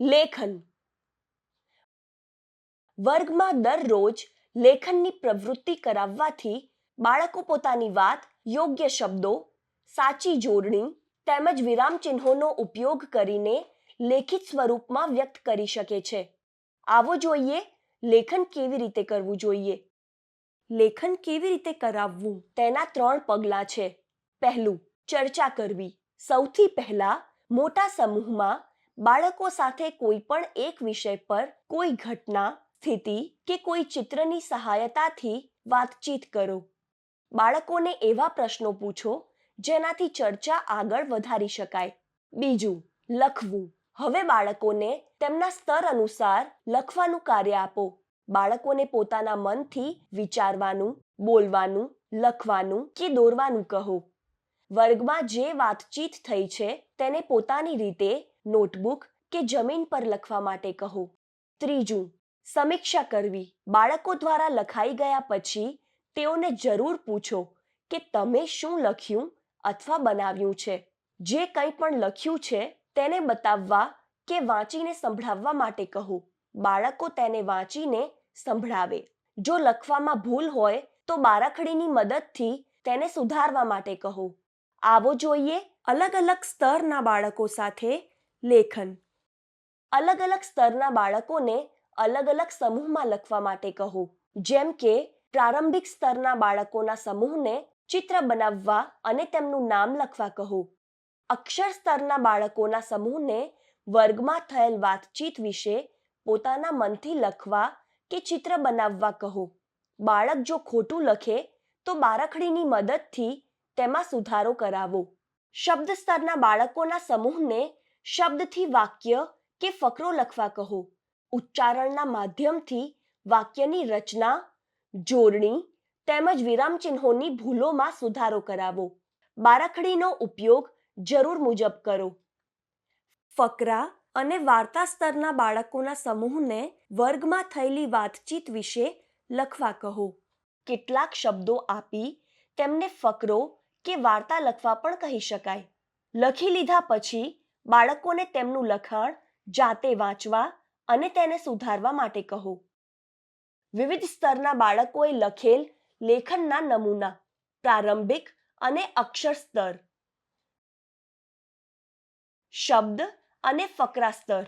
લેખન. વર્ગમાં દરરોજ લેખનની પ્રવૃત્તિ કરાવવાથી બાળકો પોતાની વાત, યોગ્ય શબ્દો, સાચી જોડણી તેમજ વિરામચિહ્નોનો ઉપયોગ કરીને લેખિત સ્વરૂપમાં વ્યક્ત કરી શકે છે. આવો જોઈએ લેખન કેવી રીતે કરવું જોઈએ. લેખન કેવી રીતે કરાવવું તેના ત્રણ પગલાં છે. પહેલું, ચર્ચા કરવી. સૌથી પહેલા મોટા સમૂહમાં બાળકો સાથે કોઈ પણ એક વિષય પર કોઈ ઘટના, સ્થિતિ કે કોઈ ચિત્રની સહાયતાથી વાતચીત કરો. બાળકોને એવા પ્રશ્નો પૂછો જેનાથી ચર્ચા આગળ વધારી શકાય. બીજું, લખવું. હવે બાળકોને તેમના સ્તર અનુસાર લખવાનું કાર્ય આપો. બાળકોને પોતાના મનથી વિચારવાનું, બોલવાનું, લખવાનું કે દોરવાનું કહો. વર્ગમાં જે વાતચીત થઈ છે તેને પોતાની રીતે નોટબુક કે જમીન પર લખવા માટે કહો. ત્રીજું, સમીક્ષા કરવી. બાળકો દ્વારા લખાઈ ગયા પછી તેઓને જરૂર પૂછો કે તમે શું લખ્યું અથવા બનાવ્યું છે. જે કંઈ પણ લખ્યું છે તેને બતાવવા કે વાંચીને સંભળાવવા માટે કહો. બાળકો તેને વાંચીને સંભળાવે. જો લખવામાં ભૂલ હોય તો બારાખડીની મદદથી તેને સુધારવા માટે કહો. આવો જોઈએ અલગ અલગ સ્તરના બાળકો સાથે લેખન. અલગ અલગ સ્તરના બાળકોને અલગ અલગ સમૂહમાં લખવા માટે કહો. જેમ કે, પ્રારંભિક સ્તરના બાળકોના સમૂહને ચિત્ર બનાવવા અને તેમનું નામ લખવા કહો. અક્ષર સ્તરના બાળકોના સમૂહને વર્ગમાં થયેલ વાતચીત વિશે પોતાના મનથી લખવા કે ચિત્ર બનાવવા કહો. બાળક જો ખોટું લખે, તો બારાખડીની મદદથી તેમાં સુધારો કરાવો. શબ્દ સ્તરના બાળકોના સમૂહને શબ્દથી વાક્ય કે ફકરો લખવા કહો. ઉચ્ચારણના માધ્યમથી વાક્યની રચના, જોડણી તેમજ વિરામચિહ્નોની ભૂલોમાં સુધારો કરાવો. બારાખડીનો ઉપયોગ જરૂર મુજબ કરો. ફકરા અને વાર્તા સ્તરના બાળકોના સમૂહને વર્ગમાં થયેલી વાતચીત વિશે લખવા કહો. કેટલાક શબ્દો આપી તેમને ફકરો કે વાર્તા લખવા પણ કહી શકાય. લખી લીધા પછી બાળકોને તેમનું લખાણ, જાતે વાંચવા અને તેને સુધારવા માટે કહો. વિવિધ સ્તરના બાળકોએ લખેલ લેખનના નમૂના, પ્રારંભિક અને અક્ષર સ્તર. શબ્દ અને ફકરા સ્તર.